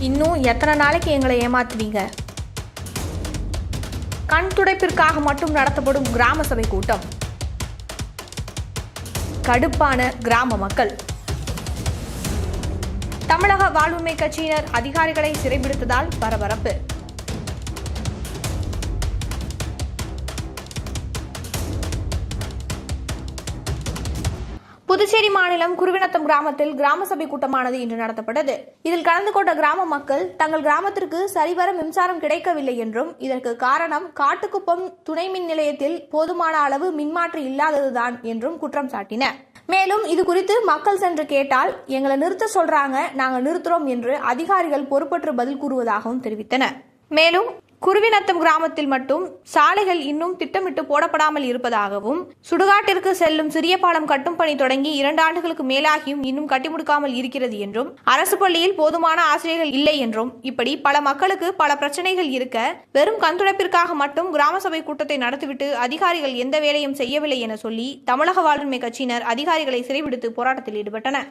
இன்னும் எத்தனை நாளைக்கு எங்களை ஏமாத்துவீங்க? கண் துடைப்பிற்காக மட்டும் நடத்தப்படும் கிராம சபை கூட்டம். கடுப்பான கிராம மக்கள். தமிழக வாழ்வுமை கட்சியினர் அதிகாரிகளை சிறைபிடித்ததால் பரபரப்பு. புதுச்சேரி மாநிலம் குருவினத்தம் கிராமத்தில் கிராம சபை கூட்டமானது இன்று நடத்தப்பட்டது. இதில் கலந்து கொண்ட கிராம மக்கள் தங்கள் கிராமத்திற்கு சரிவர மின்சாரம் கிடைக்கவில்லை என்றும் இதற்கு காரணம் காட்டுக்குப்பம் துணை மின் நிலையத்தில் போதுமான அளவு மின்மாற்றி இல்லாததுதான் என்றும் குற்றம் சாட்டின. மேலும் இது குறித்து மக்கள் சென்று கேட்டால் எங்களை நிறுத்த சொல்றாங்க நாங்கள் நிறுத்துறோம் என்று அதிகாரிகள் பொறுப்பற்று பதில் கூறுவதாகவும் தெரிவித்தனர். மேலும் குருவிநத்தம் கிராமத்தில் மட்டும் சாலைகள் இன்னும் திட்டமிட்டு போடப்படாமல் இருப்பதாகவும் சுடுகாட்டிற்கு செல்லும் சிறிய பாலம் கட்டும் பணி தொடங்கி இரண்டு ஆண்டுகளுக்கு மேலாகியும் இன்னும் கட்டி முடிக்காமல் இருக்கிறது என்றும் அரசு பள்ளியில் போதுமான ஆசிரியர்கள் இல்லை என்றும் இப்படி பல மக்களுக்கு பல பிரச்சனைகள் இருக்க வெறும் கண்துடைப்பிற்காக மட்டும் கிராம சபை கூட்டத்தை நடத்திவிட்டு அதிகாரிகள் எந்த வேலையும் செய்யவில்லை என சொல்லி தமிழக வாழ்வுரிமை கட்சியினர் அதிகாரிகளை சிறைபிடித்து போராட்டத்தில் ஈடுபட்டனர்.